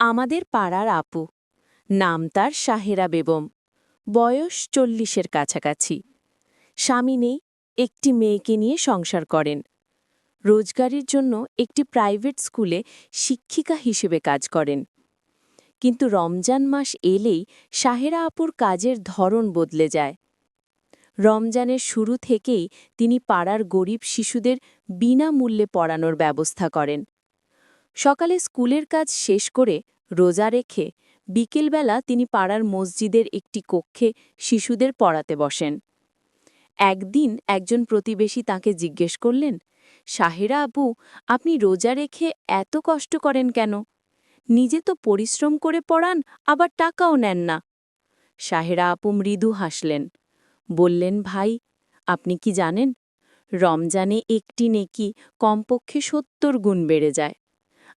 আমাদের পাড়ার আপু। নাম তার সাহেরা বেগম। বয়স চল্লিশের কাছাকাছি। স্বামী নেই, একটি মেয়েকে নিয়ে সংসার করেন। রোজগারের জন্য একটি প্রাইভেট স্কুলে শিক্ষিকা হিসেবে কাজ করেন। কিন্তু রমজান মাস এলেই সাহেরা আপুর কাজের ধরন বদলে যায়। রমজানের শুরু থেকেই তিনি পাড়ার গরিব শিশুদের বিনামূল্যে পড়ানোর ব্যবস্থা করেন। সকালে স্কুলের কাজ শেষ করে রোজা রেখে বিকেলবেলা তিনি পাড়ার মসজিদের একটি কক্ষে শিশুদের পড়াতে বসেন। একদিন একজন প্রতিবেশী তাকে জিজ্ঞেস করলেন, সাহেরা আপু আপনি রোজা রেখে এত কষ্ট করেন কেন? নিজে তো পরিশ্রম করে পড়ান, আবার টাকাও নেন না। সাহেরা আপু মৃদু হাসলেন। বললেন, ভাই, আপনি কি জানেন, রমজানে একটি নেকি কমপক্ষে সত্তর গুণ বেড়ে যায়।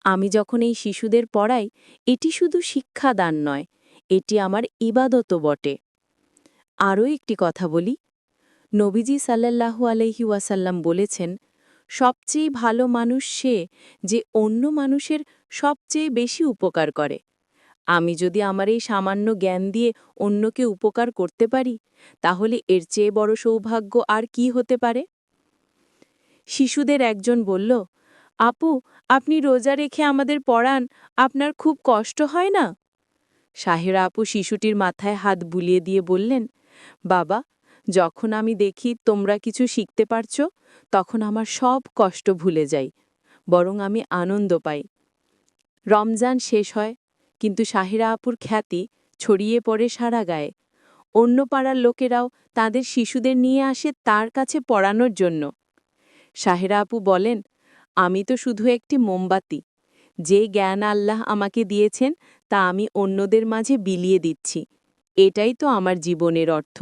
আমি যখন এই শিশুদের পড়াই, এটি শুধু শিক্ষাদান নয়, এটি আমার ইবাদত বটে। আরও একটি কথা বলি। নবীজি সাল্লাল্লাহু আলহি ওয়াসাল্লাম বলেছেন, সবচেয়ে ভালো মানুষ সে যে অন্য মানুষের সবচেয়ে বেশি উপকার করে। আমি যদি আমার এই সামান্য জ্ঞান দিয়ে অন্যকে উপকার করতে পারি, তাহলে এর চেয়ে বড় সৌভাগ্য আর কি হতে পারে? শিশুদের একজন বলল আপু, আপনি রোজা রেখে আমাদের পড়ান, আপনার খুব কষ্ট হয় না? সাহেরা আপু শিশুটির মাথায় হাত বুলিয়ে দিয়ে বললেন, বাবা, যখন আমি দেখি তোমরা কিছু শিখতে পারছ, তখন আমার সব কষ্ট ভুলে যাই, বরং আমি আনন্দ পাই। রমজান শেষ হয়, কিন্তু সাহেরা আপুর খ্যাতি ছড়িয়ে পড়ে সারা গায়ে। অন্য পাড়ার লোকেরাও তাদের শিশুদের নিয়ে আসে তার কাছে পড়ানোর জন্য। সাহেরা আপু বলেন আমি তো শুধু একটি মোমবাতি। যে জ্ঞান আল্লাহ আমাকে দিয়েছেন, তা আমি অন্যদের মাঝে বিলিয়ে দিচ্ছি। এটাই তো আমার জীবনের অর্থ।